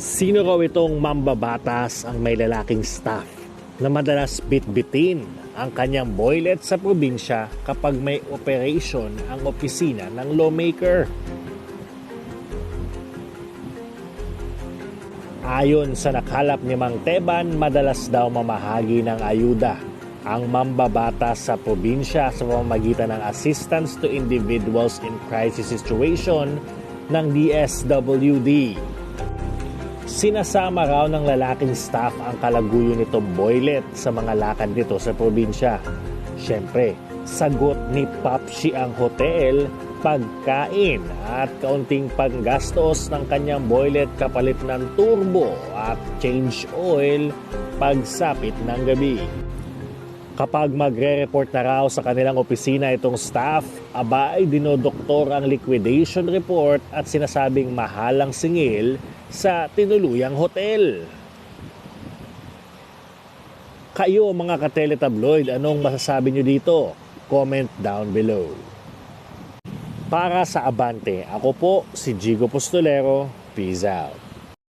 Sino raw itong mambabatas ang may lalaking staff na madalas bitbitin ang kanyang boylet sa probinsya kapag may operation ang opisina ng lawmaker? Ayon sa nakalap ni Mang Teban, madalas daw mamahagi ng ayuda ang mambabata sa probinsya sa pamamagitan ng Assistance to Individuals in Crisis Situation ng DSWD. Sinasama raw ng lalaking staff ang kalaguyo nitong boylet sa mga lakad nito sa probinsya. Siyempre, sagot ni Papsi ang hotel, pagkain at kaunting panggastos ng kanyang boylet kapalit ng turbo at change oil pagsapit ng gabi. Kapag magre-report na raw sa kanilang opisina itong staff, aba dinodoktor ang liquidation report at sinasabing mahalang singil sa tinuluyang hotel. Kayo mga kateletabloid, anong masasabi nyo dito? Comment down below. Para sa Abante, ako po si Jigo Postolero. Peace out.